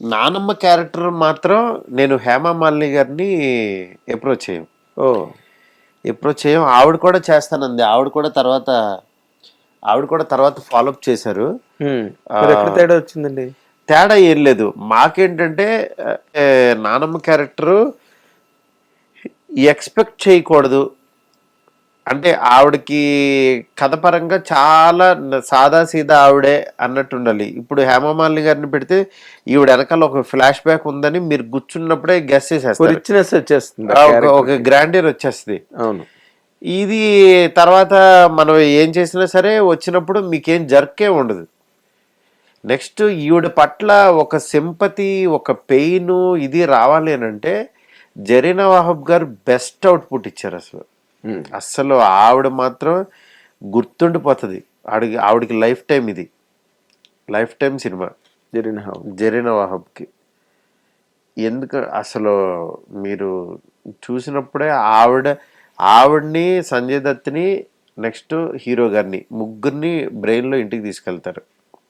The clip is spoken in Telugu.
నానమ్మ క్యారెక్టర్ మాత్రం నేను హేమ మాలిని గారిని అప్రోచ్ చేయం ఓ. అప్రోచ్ చేయం ఆవిడ కూడా చేస్తానంది. ఆవిడ కూడా తర్వాత ఆవిడ కూడా తర్వాత ఫాలోఅప్ చేశారు. తేడా వచ్చిందండి? తేడా ఏం లేదు. మాకేంటంటే నానమ్మ క్యారెక్టరు ఎక్స్పెక్ట్ చేయకూడదు. అంటే ఆవిడకి కథ పరంగా చాలా సాదా సీదా ఆవిడే అన్నట్టు ఉండాలి ఇప్పుడు హేమమాలిని గారిని పెడితే ఈవిడ వెనకాల ఒక ఫ్లాష్ బ్యాక్ ఉందని మీరు గుర్చున్నప్పుడే గెస్ చేసేస్తారు. ఒక- గ్రాండియర్ వచ్చేస్తుంది. అవును. ఇది తర్వాత మనం ఏం చేసినా సరే వచ్చినప్పుడు మీకేం జర్కే ఉండదు. నెక్స్ట్ ఈవిడ పట్ల ఒక సింపతి ఒక పెయిన్ ఇది రావాలి అని అంటే జరీనా వాహబ్ గారు బెస్ట్ అవుట్పుట్ ఇచ్చారు అసలు. అస్సలు ఆవిడ మాత్రం గుర్తుండిపోతుంది. ఆవిడకి ఆవిడకి లైఫ్ టైం ఇది. Lifetime cinema. జరిగిన హౌ జరీనా వాహబ్కి ఎందుకు అసలు మీరు చూసినప్పుడే ఆవిడ ఆవిడ్ని సంజయ్ దత్ని నెక్స్ట్ హీరో గారిని ముగ్గురిని బ్రెయిన్లో ఇంటికి తీసుకెళ్తారు.